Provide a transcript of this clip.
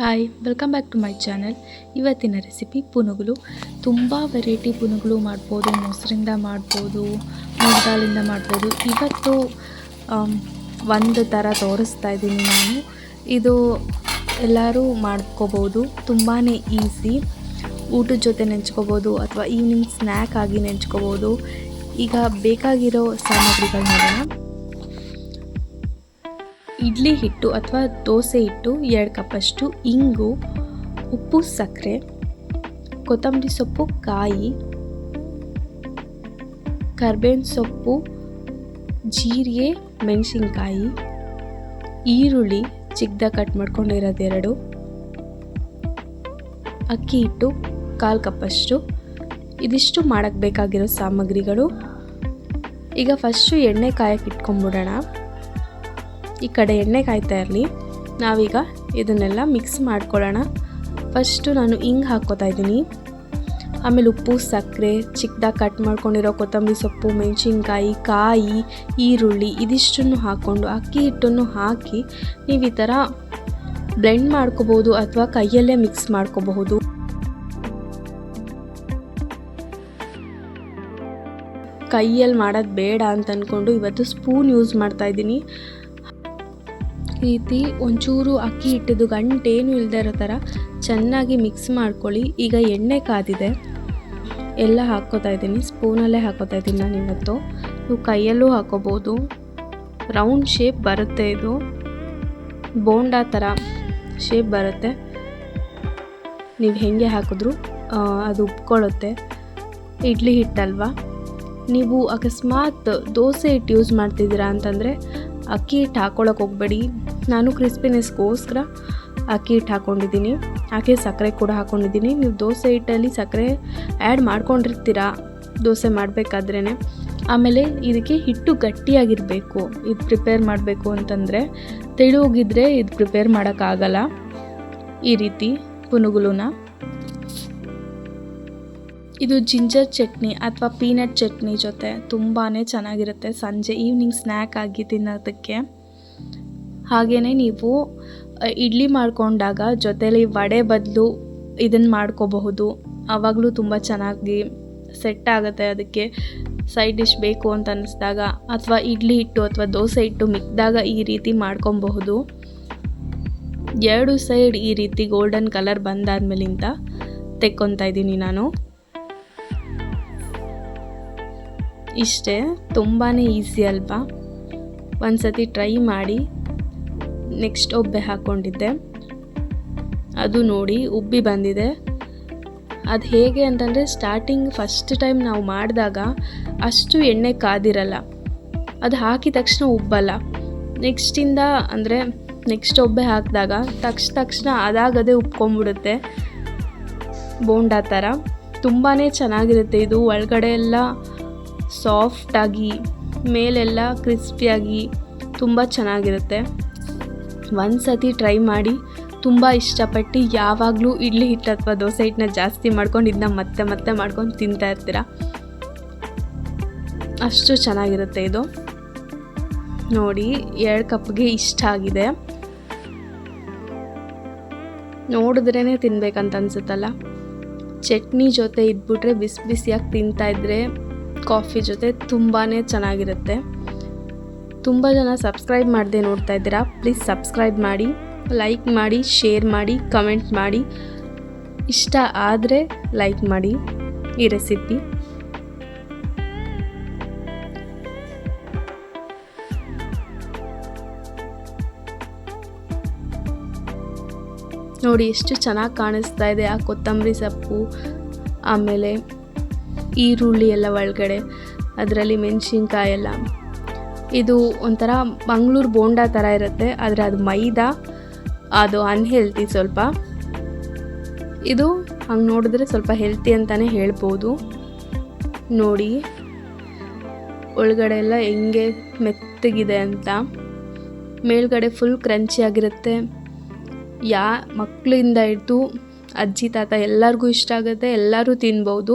Hi welcome back to my channel ಇವತ್ತಿನ recipe punugulu. ತುಂಬ variety ಪುನುಗುಲು ಮಾಡ್ಬೋದು. ಮೊಸರಿಂದ ಮಾಡ್ಬೋದು ಮೂರ್ದಾಲಿಂದ ಮಾಡ್ಬೋದು. ಇವತ್ತು ಒಂದು ಥರ ತೋರಿಸ್ತಾ ಇದ್ದೀನಿ ನಾನು. ಇದು ಎಲ್ಲರೂ ಮಾಡ್ಕೋಬೋದು. ತುಂಬಾ ಈಸಿ ಊಟದ ಜೊತೆ ನೆಂಚ್ಕೋಬೋದು ಅಥವಾ ಈವ್ನಿಂಗ್ ಸ್ನ್ಯಾಕ್ ಆಗಿ ನೆಂಚ್ಕೋಬೋದು. ಈಗ ಬೇಕಾಗಿರೋ ಸಾಮಗ್ರಿಗಳನ್ನ ಇಡ್ಲಿ ಹಿಟ್ಟು ಅಥವಾ ದೋಸೆ ಹಿಟ್ಟು, ಎರಡು ಕಪ್ಪಷ್ಟು ಇಂಗು, ಉಪ್ಪು ಸಕ್ಕರೆ, ಕೊತ್ತಂಬರಿ ಸೊಪ್ಪು, ಕಾಯಿ, ಕರ್ಬೇವಿನ ಸೊಪ್ಪು, ಜೀರಿಗೆ, ಮೆಣಸಿನ್ಕಾಯಿ, ಈರುಳ್ಳಿ ಚಿಕ್ಕದಾಗಿ ಕಟ್ ಮಾಡ್ಕೊಂಡಿರೋದೆರಡು ಅಕ್ಕಿ ಹಿಟ್ಟು, ಕಾಲು ಕಪ್ಪಷ್ಟು. ಇದಿಷ್ಟು ಮಾಡೋಕ್ಕೆ ಬೇಕಾಗಿರೋ ಸಾಮಗ್ರಿಗಳು. ಈಗ ಫಸ್ಟು ಎಣ್ಣೆ ಕಾಯಕ್ಕೆ ಇಟ್ಕೊಂಬಿಡೋಣ ಈ ಕಡೆ ಎಣ್ಣೆ ಕಾಯ್ತಾ ಇರಲಿ. ನಾವೀಗ ಇದನ್ನೆಲ್ಲ ಮಿಕ್ಸ್ ಮಾಡ್ಕೊಳ್ಳೋಣ. ಫಸ್ಟು ನಾನು ಹಿಂಗೆ ಹಾಕ್ಕೋತಾ ಇದ್ದೀನಿ. ಆಮೇಲೆ ಉಪ್ಪು, ಸಕ್ಕರೆ ಚಿಕ್ಕದಾಗಿ ಕಟ್ ಮಾಡ್ಕೊಂಡಿರೋ ಕೊತ್ತಂಬರಿ ಸೊಪ್ಪು, ಮೆಣಸಿನ್ಕಾಯಿ, ಕಾಯಿ, ಈರುಳ್ಳಿ ಇದಿಷ್ಟನ್ನು ಹಾಕ್ಕೊಂಡು ಅಕ್ಕಿ ಹಿಟ್ಟನ್ನು ಹಾಕಿ ನೀವು ಈ ಥರ ಬ್ಲೆಂಡ್ ಮಾಡ್ಕೋಬೋದು ಅಥವಾ ಕೈಯಲ್ಲೇ ಮಿಕ್ಸ್ ಮಾಡ್ಕೋಬಹುದು. ಕೈಯಲ್ಲಿ ಮಾಡೋದು ಬೇಡ ಅಂತ ಅಂದ್ಕೊಂಡು ಇವತ್ತು ಸ್ಪೂನ್ ಯೂಸ್ ಮಾಡ್ತಾ ಇದ್ದೀನಿ. ಈ ರೀತಿ ಒಂಚೂರು ಅಕ್ಕಿ ಹಿಟ್ಟಿದ್ದು ಗಂಟೇನು ಇಲ್ಲದೆ ಇರೋ ಥರ ಚೆನ್ನಾಗಿ ಮಿಕ್ಸ್ ಮಾಡ್ಕೊಳ್ಳಿ. ಈಗ ಎಣ್ಣೆ ಕಾದಿದೆ. ಎಲ್ಲ ಹಾಕ್ಕೋತಾ ಇದ್ದೀನಿ. ಸ್ಪೂನಲ್ಲೇ ಹಾಕೋತಾ ಇದ್ದೀನಿ ನಾನು ಇವತ್ತು. ನೀವು ಕೈಯಲ್ಲೂ ಹಾಕೋಬೋದು ರೌಂಡ್ ಶೇಪ್ ಬರುತ್ತೆ ಇದು. ಬೋಂಡಾ ಥರ ಶೇಪ್ ಬರುತ್ತೆ. ನೀವು ಹೆಂಗೆ ಹಾಕಿದ್ರು ಅದು ಉಪ್ಕೊಳ್ಳುತ್ತೆ. ಇಡ್ಲಿ ಹಿಟ್ಟಲ್ವಾ? ನೀವು ಅಕಸ್ಮಾತ್ ದೋಸೆ ಹಿಟ್ಟು ಯೂಸ್ ಮಾಡ್ತಿದ್ದೀರಾ ಅಂತಂದರೆ ಅಕ್ಕಿ ಹಿಟ್ಟು ಹಾಕ್ಕೊಳಕ್ಕೆ ಹೋಗಬೇಡಿ. ನಾನು ಕ್ರಿಸ್ಪಿನೆಸ್ಗೋಸ್ಕರ ಅಕ್ಕಿ ಹಿಟ್ಟು ಹಾಕ್ಕೊಂಡಿದ್ದೀನಿ ಹಾಗೆ ಸಕ್ಕರೆ ಕೂಡ ಹಾಕ್ಕೊಂಡಿದ್ದೀನಿ ನೀವು ದೋಸೆ ಹಿಟ್ಟಲ್ಲಿ ಸಕ್ಕರೆ ಆ್ಯಡ್ ಮಾಡ್ಕೊಂಡಿರ್ತೀರಾ? ದೋಸೆ ಮಾಡಬೇಕಾದ್ರೇ ಆಮೇಲೆ ಇದಕ್ಕೆ ಹಿಟ್ಟು ಗಟ್ಟಿಯಾಗಿರಬೇಕು. ಇದು ಪ್ರಿಪೇರ್ ಮಾಡಬೇಕು ಅಂತಂದರೆ ತೆಳುಗಿದ್ರೆ ಇದು ಪ್ರಿಪೇರ್ ಮಾಡೋಕ್ಕಾಗಲ್ಲ. ಈ ರೀತಿ, ಪುನುಗುಲುನ. ಇದು ಜಿಂಜರ್ ಚಟ್ನಿ ಅಥವಾ ಪೀನಟ್ ಚಟ್ನಿ ಜೊತೆ ತುಂಬಾ ಚೆನ್ನಾಗಿರುತ್ತೆ. ಸಂಜೆ ಈವ್ನಿಂಗ್ ಸ್ನ್ಯಾಕ್ ಆಗಿ ತಿನ್ನೋದಕ್ಕೆ. ಹಾಗೆಯೇ ನೀವು ಇಡ್ಲಿ ಮಾಡಿಕೊಂಡಾಗ ಜೊತೇಲಿ ವಡೆ ಬದಲು ಇದನ್ನು ಮಾಡ್ಕೋಬಹುದು. ಆವಾಗಲೂ ತುಂಬ ಚೆನ್ನಾಗಿ ಸೆಟ್ ಆಗುತ್ತೆ ಅದಕ್ಕೆ. ಸೈಡ್ ಡಿಶ್ ಬೇಕು ಅಂತ ಅನ್ನಿಸ್ದಾಗ ಅಥವಾ ಇಡ್ಲಿ ಹಿಟ್ಟು ಅಥವಾ ದೋಸೆ ಹಿಟ್ಟು ಮಿಕ್ಕಿದಾಗ ಈ ರೀತಿ ಮಾಡ್ಕೊಬಹುದು. ಎರಡು ಸೈಡ್ ಈ ರೀತಿ ಗೋಲ್ಡನ್ ಕಲರ್ ಬಂದಾದ್ಮೇಲಿಂದ ತೆಕ್ಕೊತಾ ಇದ್ದೀನಿ ನಾನು. ಇಷ್ಟೇ ತುಂಬಾ ಈಸಿ ಅಲ್ವಾ? ಒಂದು ಸತಿ ಟ್ರೈ ಮಾಡಿ ನೆಕ್ಸ್ಟ್ ಒಬ್ಬೆ ಹಾಕ್ಕೊಂಡಿದ್ದೆ ಅದು ನೋಡಿ, ಉಬ್ಬಿ ಬಂದಿದೆ. ಅದು ಹೇಗೆ ಅಂತಂದರೆ ಸ್ಟಾರ್ಟಿಂಗ್ ಫಸ್ಟ್ ಟೈಮ್ ನಾವು ಮಾಡಿದಾಗ, ಅಷ್ಟು ಎಣ್ಣೆ ಕಾದಿರಲ್ಲ. ಅದು ಹಾಕಿದ ತಕ್ಷಣ ಉಬ್ಬಲ್ಲ. ನೆಕ್ಸ್ಟಿಂದ ಅಂದರೆ ನೆಕ್ಸ್ಟ್ ಒಬ್ಬೆ ಹಾಕಿದಾಗ, ತಕ್ಷ ತಕ್ಷಣ ಅದಾಗದೇ ಉಬ್ಕೊಂಡ್ಬಿಡುತ್ತೆ ಬೋಂಡಾ ಥರ ತುಂಬಾ ಚೆನ್ನಾಗಿರುತ್ತೆ ಇದು. ಒಳಗಡೆ ಎಲ್ಲ ಸಾಫ್ಟಾಗಿ, ಮೇಲೆಲ್ಲ ಕ್ರಿಸ್ಪಿಯಾಗಿ ತುಂಬ ಚೆನ್ನಾಗಿರುತ್ತೆ. ಒಂದು ಸತಿ ಟ್ರೈ ಮಾಡಿ, ತುಂಬ ಇಷ್ಟಪಟ್ಟು ಯಾವಾಗಲೂ ಇಡ್ಲಿ ಹಿಟ್ಟು ಅಥವಾ ದೋಸೆ ಹಿಟ್ಟನ್ನ ಜಾಸ್ತಿ ಮಾಡ್ಕೊಂಡು ಇದನ್ನ ಮತ್ತೆ ಮತ್ತೆ ಮಾಡ್ಕೊಂಡು ತಿಂತಾ ಇರ್ತೀರ? ಅಷ್ಟು ಚೆನ್ನಾಗಿರುತ್ತೆ ಇದು. ನೋಡಿ, ಎರಡು ಕಪ್ಗೆ ಇಷ್ಟ ಆಗಿದೆ. ನೋಡಿದ್ರೇ ತಿನ್ಬೇಕಂತ ಅನ್ಸುತ್ತಲ್ಲ. ಚಟ್ನಿ ಜೊತೆ ಇದ್ಬಿಟ್ರೆ ಬಿಸಿ ಬಿಸಿಯಾಗಿ ತಿಂತಾ ಇದ್ರೆ ಕಾಫಿ ಜೊತೆ ತುಂಬಾ ಚೆನ್ನಾಗಿರುತ್ತೆ. ತುಂಬ ಜನ ಸಬ್ಸ್ಕ್ರೈಬ್ ಮಾಡದೆ ನೋಡ್ತಾ ಇದ್ದೀರಾ? ಪ್ಲೀಸ್ ಸಬ್ಸ್ಕ್ರೈಬ್ ಮಾಡಿ ಲೈಕ್ ಮಾಡಿ ಶೇರ್ ಮಾಡಿ ಕಮೆಂಟ್ ಮಾಡಿ. ಇಷ್ಟ ಆದರೆ ಲೈಕ್ ಮಾಡಿ. ಈ ರೆಸಿಪಿ ನೋಡಿ, ಎಷ್ಟು ಚೆನ್ನಾಗಿ ಕಾಣಿಸ್ತಾ ಇದೆ ಆ ಕೊತ್ತಂಬರಿ ಸೊಪ್ಪು, ಆಮೇಲೆ ಈರುಳ್ಳಿ ಎಲ್ಲ ಒಳಗಡೆ, ಅದರಲ್ಲಿ ಮೆಣಸಿನ್ಕಾಯಿ ಎಲ್ಲ ಇದು ಒಂಥರ ಮಂಗಳೂರು ಬೋಂಡಾ ಥರ ಇರುತ್ತೆ, ಆದರೆ ಅದು ಮೈದಾ, ಅದು ಅನ್ಹೆಲ್ತಿ ಸ್ವಲ್ಪ. ಇದು ಹಂಗೆ ನೋಡಿದ್ರೆ ಸ್ವಲ್ಪ ಹೆಲ್ತಿ ಅಂತಲೇ ಹೇಳ್ಬೋದು. ನೋಡಿ, ಒಳಗಡೆ ಎಲ್ಲ ಹೆಂಗೆ ಮೆತ್ತಗಿದೆ ಅಂತ. ಮೇಲ್ಗಡೆ ಫುಲ್ ಕ್ರಂಚಿ ಆಗಿರುತ್ತೆ. ಯಾ ಮಕ್ಕಳಿಂದ ಹಿಡ್ದು ಅಜ್ಜಿ, ತಾತ ಎಲ್ಲರಿಗೂ ಇಷ್ಟ ಆಗುತ್ತೆ, ಎಲ್ಲರೂ ತಿನ್ಬೋದು.